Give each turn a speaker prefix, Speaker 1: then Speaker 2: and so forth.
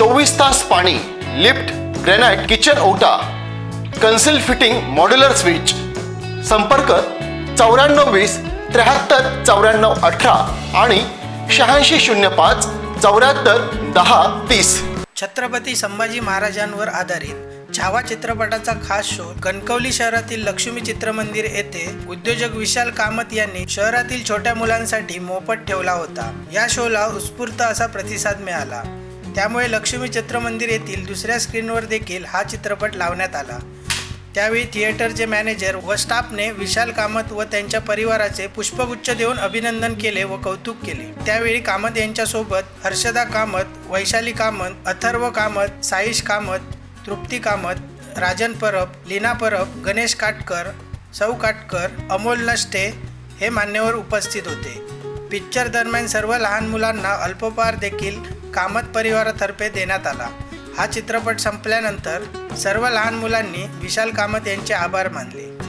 Speaker 1: चोवीस तास पाणी लिफ्ट ग्रेनाइट किचन ओटा कन्सिल फिटिंग मॉड्युलर स्विच. संपर्क चौऱ्याण्णव वीस त्र्याहत्तर चौऱ्याण्णव अठरा आणि शहाऐंशी शून्य पाच चौऱ्याहत्तर दहा तीस.
Speaker 2: छत्रपती संभाजी महाराजांवर आधारित छावा चित्रपटाचा खास शो कणकवली शहरातील लक्ष्मी चित्रमंदिर येथे उद्योजक विशाल कामत यांनी शहरातील छोट्या मुलांसाठी मोफत ठेवला होता. या शोला उत्स्फूर्त असा प्रतिसाद मिळाला. त्यामुळे लक्ष्मी चित्रमंदिर येथील दुसऱ्या स्क्रीनवर देखील हा चित्रपट लावण्यात आला. त्यावेळी थिएटरचे मॅनेजर व स्टाफने विशाल कामत व त्यांच्या परिवाराचे पुष्पगुच्छ देऊन अभिनंदन केले व कौतुक केले. त्यावेळी कामत यांच्यासोबत हर्षदा कामत वैशाली कामत अथर्व कामत साईश कामत तृप्ती कामत राजन परब लीना परब गणेश काटकर सौ काटकर अमोल नष्टे हे मान्यवर उपस्थित होते. पिक्चर दरम्यान सर्व लहान मुलांना अल्पोपहार देखील कामत परिवारातर्फे देण्यात आला. हा चित्रपट संपल्यानंतर सर्व लहान मुलांनी विशाल कामत यांचे आभार मानले.